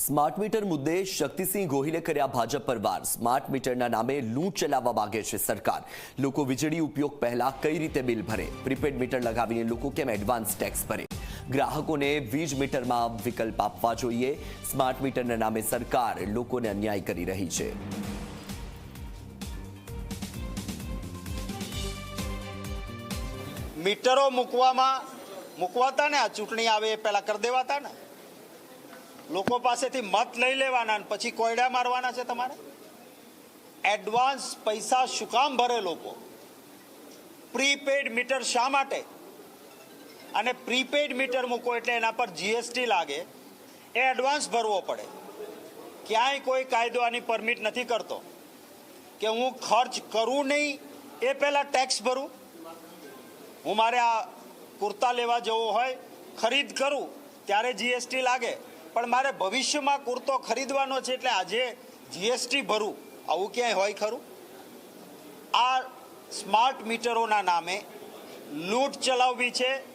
Smart meter મુદ્દે શક્તિસિંહ ગોહિલે કર્યા ભાજપ પર વાર. સ્માર્ટ મીટરના નામે લૂંટ ચલાવવા માંગે છે સરકાર. લોકો વીજળી ઉપયોગ પહેલા કઈ રીતે બિલ ભરે? પ્રીપેડ મીટર લગાવીને લોકો કેમ એડવાન્સ ટેક્સ ભરે? ગ્રાહકોને વીજ મીટરમાં વિકલ્પ આપવા જોઈએ. સ્માર્ટ મીટરના નામે સરકાર લોકોને અન્યાય કરી રહી છે. મીટરો મૂકવામાં મૂકવાતા ને આ ચૂંટણી આવે એ પહેલા કરી દેવાતા ને લોકો પાસેથી મત લઈ લેવાના અને પછી કોયડા મારવાના છે તમારે? એડવાન્સ પૈસા શું કામ ભરે લોકો? પ્રીપેડ મીટર શા માટે? અને પ્રીપેડ મીટર મૂકો એટલે એના પર જીએસટી લાગે. એ એડવાન્સ ભરવો પડે. ક્યાંય કોઈ કાયદો આની પરમિટ નથી કરતો. કે હું ખર્ચ કરું નહીં, એ પહેલાં ટેક્સ ભરું. હું મારે આ કુર્તા લેવા જવો હોય, ખરીદ કરું, ત્યારે જીએસટી લાગે. પણ મારે ભવિષ્યમાં કુર્તો ખરીદવાનો છે એટલે આજે જીએસટી ભરું. આવું ક્યાંય હોય ખરું? આ સ્માર્ટ મીટરોના નામે લૂંટ ચલાવવી છે.